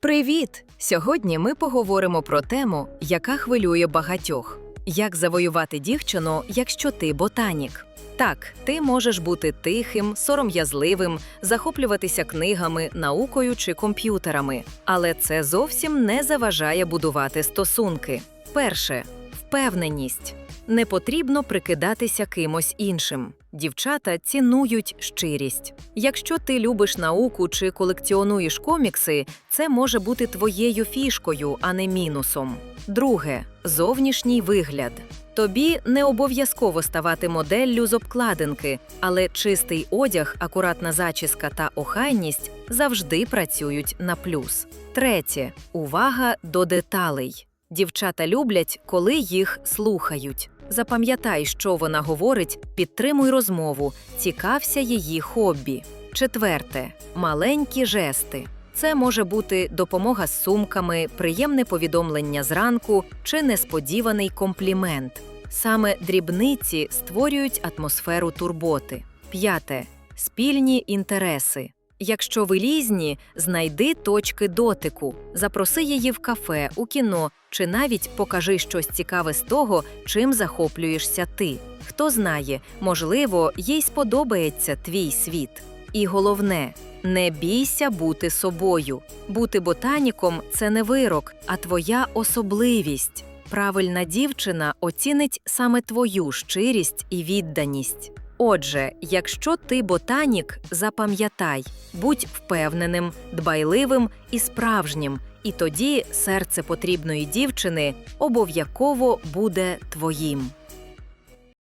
Привіт! Сьогодні ми поговоримо про тему, яка хвилює багатьох: як завоювати дівчину, якщо ти ботанік. Так, ти можеш бути тихим, сором'язливим, захоплюватися книгами, наукою чи комп'ютерами, але це зовсім не заважає будувати стосунки. Перше впевненість. Не потрібно прикидатися кимось іншим. Дівчата цінують щирість. Якщо ти любиш науку чи колекціонуєш комікси, це може бути твоєю фішкою, а не мінусом. Друге зовнішній вигляд. Тобі не обов'язково ставати моделлю з обкладинки, але чистий одяг, акуратна зачіска та охайність завжди працюють на плюс. Третє увага до деталей. Дівчата люблять, коли їх слухають. Запам'ятай, що вона говорить, підтримуй розмову, цікався її хобі. Четверте маленькі жести. Це може бути допомога з сумками, приємне повідомлення зранку чи несподіваний комплімент. Саме дрібниці створюють атмосферу турботи. П'яте спільні інтереси. Якщо ви різні, знайди точки дотику, запроси її в кафе, у кіно чи навіть покажи щось цікаве з того, чим захоплюєшся ти. Хто знає, можливо, їй сподобається твій світ. І головне, не бійся бути собою. Бути ботаніком це не вирок, а твоя особливість. Правильна дівчина оцінить саме твою щирість і відданість. Отже, якщо ти ботанік, запам'ятай, будь впевненим, дбайливим і справжнім, і тоді серце потрібної дівчини обов'язково буде твоїм.